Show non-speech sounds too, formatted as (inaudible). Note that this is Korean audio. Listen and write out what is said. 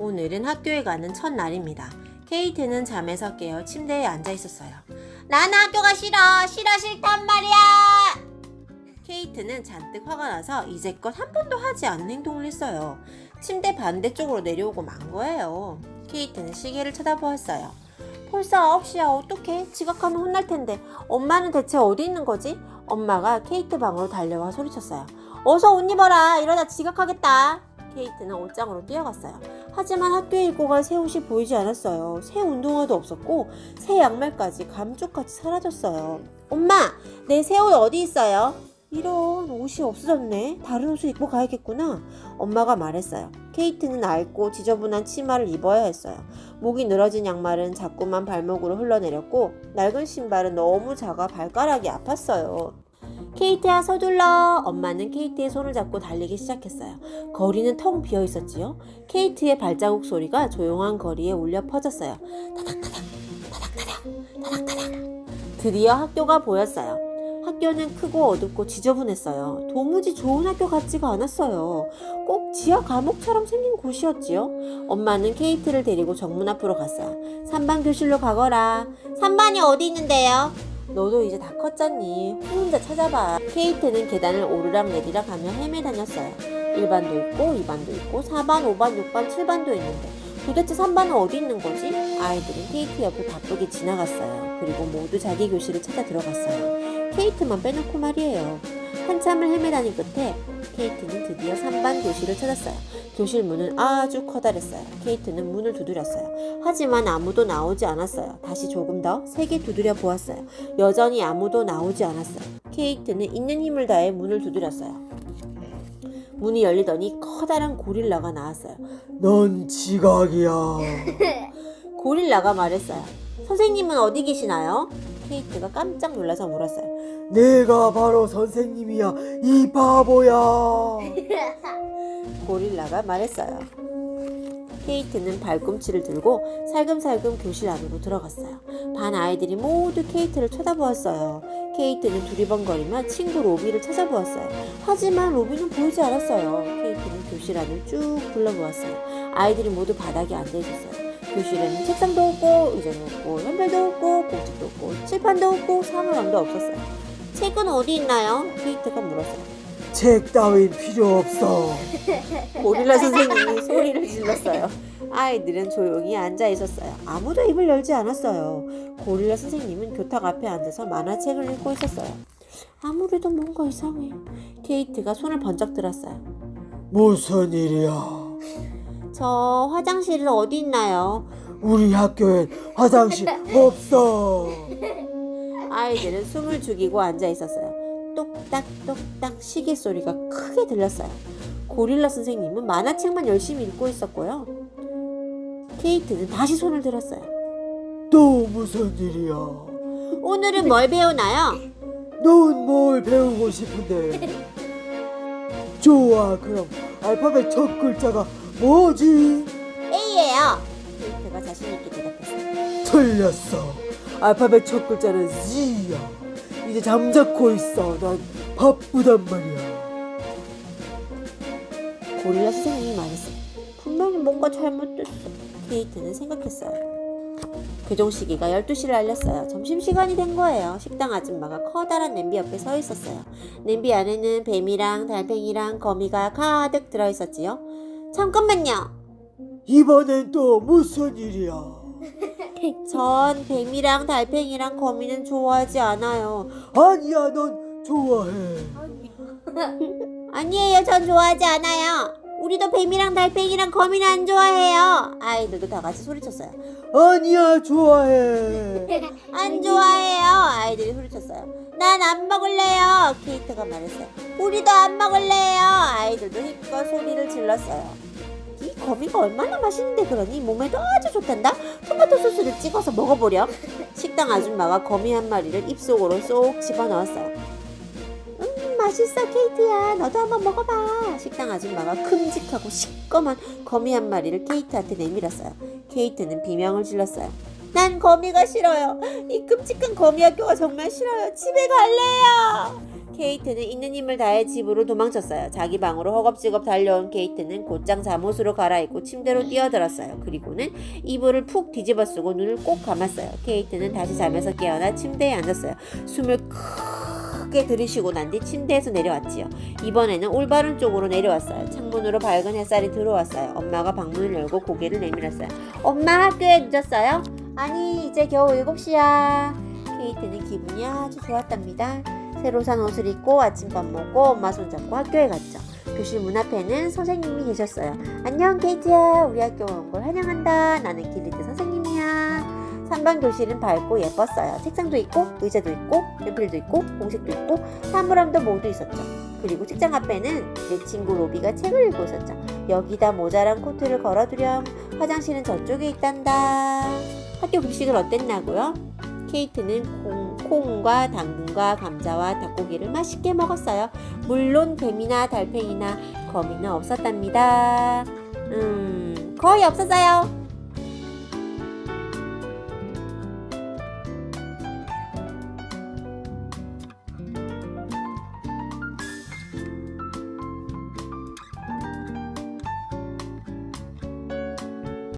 오늘은 학교에 가는 첫날입니다. 케이트는 잠에서 깨어 침대에 앉아 있었어요. 난 학교가 싫어. 싫어 싫단 말이야. 케이트는 잔뜩 화가 나서 이제껏 한 번도 하지 않은 행동을 했어요. 침대 반대쪽으로 내려오고 만 거예요. 케이트는 시계를 쳐다보았어요. 벌써 9시야. 어떡해? 지각하면 혼날 텐데. 엄마는 대체 어디 있는 거지? 엄마가 케이트 방으로 달려와 소리쳤어요. 어서 옷 입어라. 이러다 지각하겠다. 케이트는 옷장으로 뛰어갔어요. 하지만 학교에 입고 갈새 옷이 보이지 않았어요. 새 운동화도 없었고 새 양말까지 감쪽같이 사라졌어요. 엄마, 내 새 옷 어디 있어요? 이런 옷이 없어졌네. 다른 옷을 입고 가야겠구나. 엄마가 말했어요. 케이트는 낡고 지저분한 치마를 입어야 했어요. 목이 늘어진 양말은 자꾸만 발목으로 흘러내렸고 낡은 신발은 너무 작아 발가락이 아팠어요. 케이트야 서둘러. 엄마는 케이트의 손을 잡고 달리기 시작했어요. 거리는 텅 비어 있었지요. 케이트의 발자국 소리가 조용한 거리에 울려 퍼졌어요. 타닥타닥, 타닥타닥, 타닥타닥. 드디어 학교가 보였어요. 학교는 크고 어둡고 지저분했어요. 도무지 좋은 학교 같지가 않았어요. 꼭 지하 감옥처럼 생긴 곳이었지요. 엄마는 케이트를 데리고 정문 앞으로 갔어요. 3반 교실로 가거라. 3반이 어디 있는데요? 너도 이제 다 컸잖니. 혼자 찾아봐. 케이트는 계단을 오르락 내리락 하며 헤매 다녔어요. 1반도 있고 2반도 있고 4반, 5반, 6반, 7반도 있는데 도대체 3반은 어디 있는 거지? 아이들은 케이트 옆을 바쁘게 지나갔어요. 그리고 모두 자기 교실을 찾아 들어갔어요. 케이트만 빼놓고 말이에요. 한참을 헤매다닌 끝에 케이트는 드디어 3반 교실을 찾았어요. 교실 문은 아주 커다랬어요. 케이트는 문을 두드렸어요. 하지만 아무도 나오지 않았어요. 다시 조금 더 세게 두드려 보았어요. 여전히 아무도 나오지 않았어요. 케이트는 있는 힘을 다해 문을 두드렸어요. 문이 열리더니 커다란 고릴라가 나왔어요. 넌 지각이야. (laughs) 고릴라가 말했어요. 선생님은 어디 계시나요? 케이트가 깜짝 놀라서 물었어요. 내가 바로 선생님이야. 이 바보야. (laughs) 고릴라가 말했어요. 케이트는 발꿈치를 들고 살금살금 교실 안으로 들어갔어요. 반 아이들이 모두 케이트를 쳐다보았어요. 케이트는 두리번거리며 친구 로비를 찾아보았어요. 하지만 로비는 보이지 않았어요. 케이트는 교실 안을 쭉 둘러보았어요. 아이들이 모두 바닥에 앉아 있었어요. 교실에는 책상도 없고 의자도 없고 연필도 없고 공책도 없고 칠판도 없고 사물함도 없었어요. 책은 어디 있나요? 케이트가 물었어요. 책 따윈 필요 없어. (laughs) 고릴라 선생님이 소리를 질렀어요. 아이들은 조용히 앉아 있었어요. 아무도 입을 열지 않았어요. 고릴라 선생님은 교탁 앞에 앉아서 만화책을 읽고 있었어요. 아무래도 뭔가 이상해. 케이트가 손을 번쩍 들었어요. 무슨 일이야? 저 화장실은 어디 있나요? 우리 학교엔 화장실 없어. (laughs) 아이들은 숨을 죽이고 앉아 있었어요. 똑딱 똑딱 시계 소리가 크게 들렸어요. 고릴라 선생님은 만화책만 열심히 읽고 있었고요. 케이트는 다시 손을 들었어요. 또 무슨 일이야? 오늘은 뭘 배우나요? 넌 뭘 배우고 싶은데? 좋아, 그럼 알파벳 첫 글자가 뭐지? A예요. 케이트가 자신 있게 대답했어요. 틀렸어. 알파벳 첫 글자는 Z야. 이제 잠자코 있어. 난 바쁘단 말이야. 고릴라 선생님이 말했어요. 분명히 뭔가 잘못됐어. 케이트는 생각했어요. 교종 시계가 12시를 알렸어요. 점심시간이 된 거예요. 식당 아줌마가 커다란 냄비 옆에 서 있었어요. 냄비 안에는 뱀이랑 달팽이랑 거미가 가득 들어있었지요. 잠깐만요. 이번엔 또 무슨 일이야? (laughs) 전 뱀이랑 달팽이랑 거미는 좋아하지 않아요. 아니야, 넌 좋아해. (laughs) 아니에요. 전 좋아하지 않아요. 우리도 뱀이랑 달팽이랑 거미는 안 좋아해요. 아이들도 다 같이 소리쳤어요. 아니야, 좋아해. (laughs) 안 좋아해요. 아이들이 소리쳤어요. 난 안 먹을래요. 케이트가 말했어요. 우리도 안 먹을래요. 아이들도 힘껏 소리를 질렀어요. 이 거미가 얼마나 맛있는데 그러니 몸에도 아주 좋단다. 토마토 소스를 찍어서 먹어보렴. 식당 아줌마가 거미 한 마리를 입속으로 쏙 집어넣었어요. 음 맛있어 케이트야. 너도 한번 먹어봐. 식당 아줌마가 큼직하고 시꺼먼 거미 한 마리를 케이트한테 내밀었어요. 케이트는 비명을 질렀어요. 난 거미가 싫어요. 이 끔찍한 거미 학교가 정말 싫어요. 집에 갈래요. 케이트는 있는 힘을 다해 집으로 도망쳤어요. 자기 방으로 허겁지겁 달려온 케이트는 곧장 잠옷으로 갈아입고 침대로 뛰어들었어요. 그리고는 이불을 푹 뒤집어 쓰고 눈을 꼭 감았어요. 케이트는 다시 잠에서 깨어나 침대에 앉았어요. 숨을 크게 들이쉬고 난 뒤 침대에서 내려왔지요. 이번에는 올바른 쪽으로 내려왔어요. 창문으로 밝은 햇살이 들어왔어요. 엄마가 방문을 열고 고개를 내밀었어요. 엄마 학교에 늦었어요? 아니 이제 겨우 7시야. 케이트는 기분이 아주 좋았답니다. 새로 산 옷을 입고 아침밥 먹고 엄마 손잡고 학교에 갔죠. 교실 문 앞에는 선생님이 계셨어요. 안녕 케이트야. 우리 학교 온 걸 환영한다. 나는 길리드 선생님이야. 3번 교실은 밝고 예뻤어요. 책상도 있고 의자도 있고 연필도 있고 공책도 있고 사물함도 모두 있었죠. 그리고 책장 앞에는 내 친구 로비가 책을 읽고 있었죠. 여기다 모자란 코트를 걸어두렴. 화장실은 저쪽에 있단다. 학교 급식은 어땠나고요? 케이트는 콩, 콩과 당근과 감자와 닭고기를 맛있게 먹었어요. 물론 뱀이나 달팽이나 거미는 없었답니다. 음, 거의 없었어요.